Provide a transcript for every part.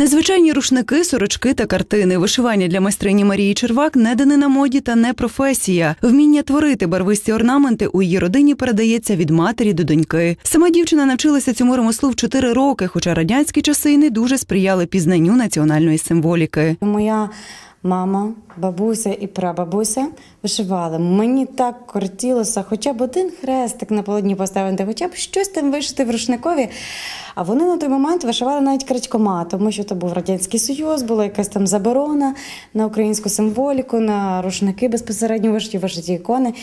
Незвичайні рушники, сорочки та картини. Вишивання для майстрині Марії Червак не данина моді та не професія. Вміння творити барвисті орнаменти у її родині передається від матері до доньки. Сама дівчина навчилася цьому ремеслу в 4 роки, хоча радянські часи не дуже сприяли пізнанню національної символіки. Моя мама, бабуся і прабабуся вишивали. Мені так кортілося хоча б один хрестик на полотні поставити, хоча б щось там вишити в рушникові. А вони на той момент вишивали навіть крадькома, тому що то був Радянський Союз, була якась там заборона на українську символіку, на рушники безпосередньо вишиті, вишиті ікони.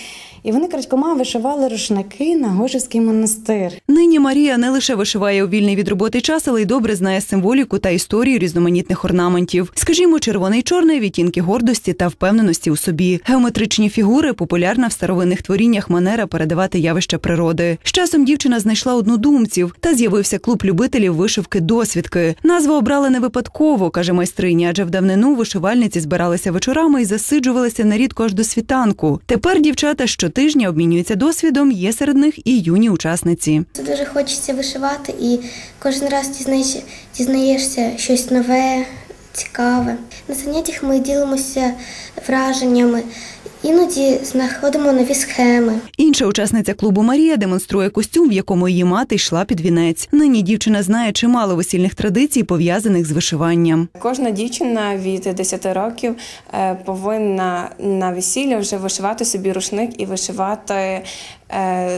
І вони крадькома вишивали рушники на Гошівський монастир. Нині Марія не лише вишиває у вільний від роботи час, але й добре знає символіку та історію різноманітних орнаментів. Скажімо, червоний чорний відтінки гордості та впевненості у собі. Геометричні фігури популярна в старовинних творіннях манера передавати явища природи. З часом дівчина знайшла однодумців та з'явився клуб любителів вишивки досвідки. Назву обрали не випадково, каже майстриня, адже в давнину вишивальниці збиралися вечорами і засиджувалися нерідко аж до світанку. Тепер дівчата щотижня обмінюються досвідом. Є серед них і юні учасниці. Це дуже хочеться вишивати, і кожен раз дізнаєшся, дізнаєшся щось нове, цікаве. На заняттях ми ділимося враженнями, іноді знаходимо нові схеми. Інша учасниця клубу Марія демонструє костюм, в якому її мати йшла під вінець. Нині дівчина знає чимало весільних традицій, пов'язаних з вишиванням. Кожна дівчина від 10 років е, повинна на весілля вже вишивати собі рушник і вишивати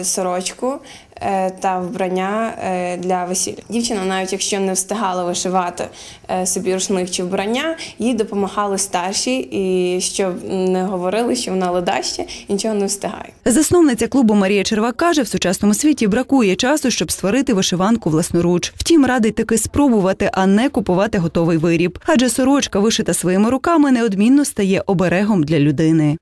сорочку е, та вбрання е, для весілля. Дівчина, навіть якщо не встигала вишивати е, собі рушник чи вбрання, їй допомагали старші, і щоб не говорили, що вона ледаще і нічого не встигає. Засновниця клубу Марія Червак каже, в сучасному світі бракує часу, щоб створити вишиванку власноруч. Втім, радить таки спробувати, а не купувати готовий виріб. Адже сорочка, вишита своїми руками, неодмінно стає оберегом для людини.